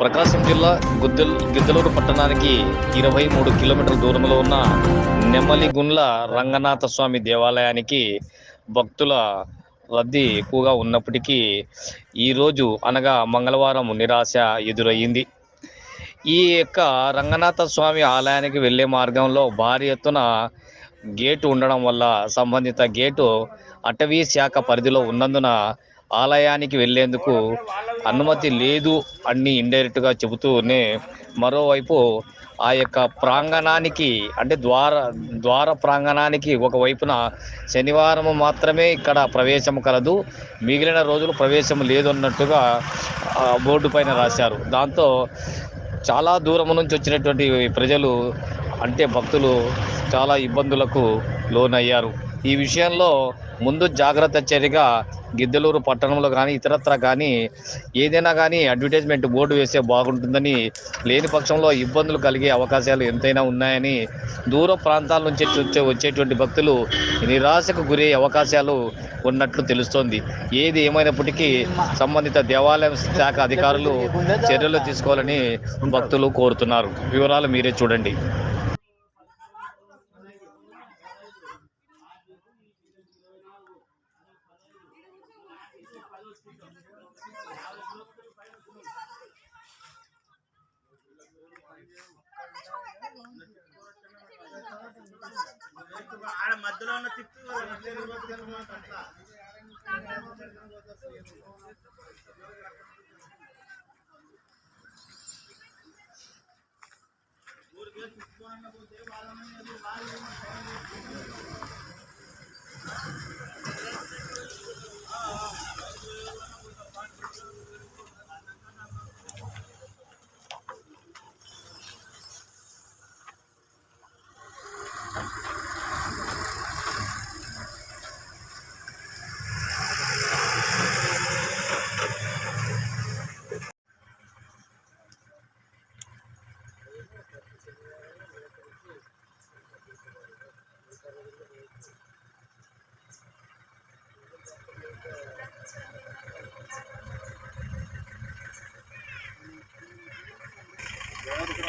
ప్రకాశం జిల్లా గుద్దెల్ గిద్దలూరు పట్టణానికి ఇరవై మూడు కిలోమీటర్ల దూరంలో ఉన్న నెమ్మలిగుండ్ల రంగనాథ స్వామి దేవాలయానికి భక్తుల రద్దీ ఎక్కువగా ఉన్నప్పటికీ ఈరోజు అనగా మంగళవారం నిరాశ ఎదురయ్యింది. ఈ యొక్క రంగనాథ స్వామి ఆలయానికి వెళ్ళే మార్గంలో భారీ ఎత్తున గేటు ఉండడం వల్ల సంబంధిత గేటు అటవీ శాఖ పరిధిలో ఉన్నందున ఆలయానికి వెళ్ళేందుకు అనుమతి లేదు అని ఇండైరెక్ట్గా చెబుతూనే మరోవైపు ఆ యొక్క ప్రాంగణానికి అంటే ద్వార ద్వార ప్రాంగణానికి ఒకవైపున శనివారం మాత్రమే ఇక్కడ ప్రవేశం కలదు. మిగిలిన రోజులు ప్రవేశం లేదు అన్నట్టుగా ఆ, బోర్డు పైన రాశారు. దాంతో చాలా దూరం నుంచి వచ్చినటువంటి ప్రజలు అంటే భక్తులు చాలా ఇబ్బందులకు లోనయ్యారు. ఈ విషయంలో ముందు జాగ్రత్త చర్యగా గిద్దలూరు పట్టణంలో కానీ ఇతరత్ర కానీ ఏదైనా కానీ అడ్వర్టైజ్మెంట్ బోర్డు వేస్తే బాగుంటుందని లేని పక్షంలో ఇబ్బందులు కలిగే అవకాశాలు ఎంతైనా ఉన్నాయని దూర ప్రాంతాల నుంచి చూచే వచ్చేటువంటి భక్తులు నిరాశకు గురయ్యే అవకాశాలు ఉన్నట్లు తెలుస్తోంది. ఏది ఏమైనప్పటికీ సంబంధిత దేవాలయం శాఖ అధికారులు చర్యలు తీసుకోవాలని భక్తులు కోరుతున్నారు. వివరాలు మీరే చూడండి. ఆడ మధ్యలో ఉన్న తిప్పి ఆయన పోతే